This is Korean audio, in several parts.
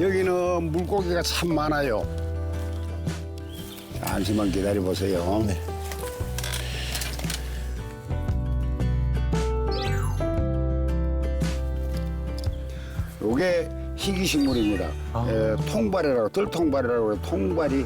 여기는 물고기가 참 많아요. 잠시만 기다려 보세요. 네. 요게 희귀식물입니다. 아. 에, 통발이라고 뜰통발이라고 해요. 통발이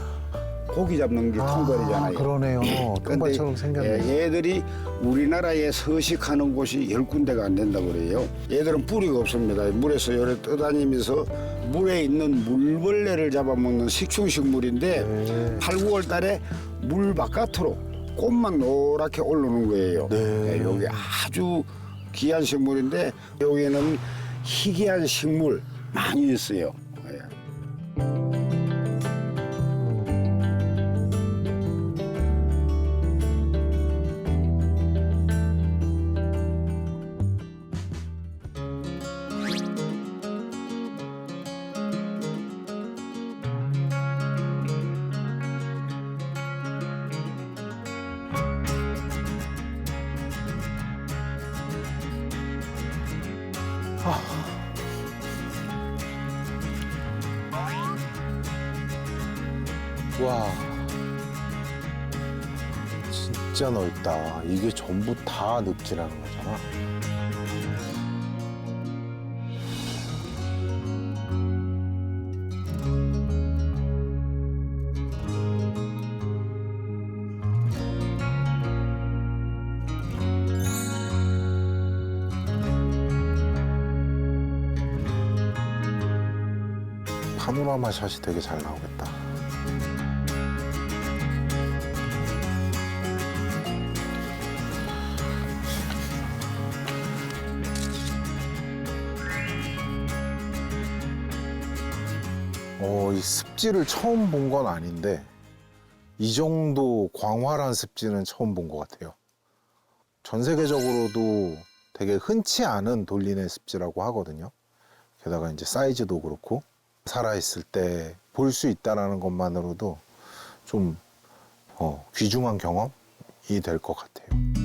고기 잡는 게 통발이잖아요. 그러네요. 근데 통발처럼 생겼네. 예, 얘들이 우리나라에 서식하는 곳이 열 군데가 안 된다고 그래요. 얘들은 뿌리가 없습니다. 물에서 요래 떠다니면서 물에 있는 물벌레를 잡아먹는 식충식물인데 네. 8, 9월 달에 물 바깥으로 꽃만 노랗게 오르는 거예요. 네. 예, 요게 아주 귀한 식물인데 여기는 희귀한 식물 많이 있어요. 와. 진짜 넓다. 이게 전부 다 늪지라는 거잖아. 파노라마 샷이 되게 잘 나오겠다. 어, 이 습지를 처음 본 건 아닌데 이 정도 광활한 습지는 처음 본 것 같아요. 전 세계적으로도 되게 흔치 않은 돌리네 습지라고 하거든요. 게다가 이제 사이즈도 그렇고 살아있을 때 볼 수 있다라는 것만으로도 좀 어, 귀중한 경험이 될 것 같아요.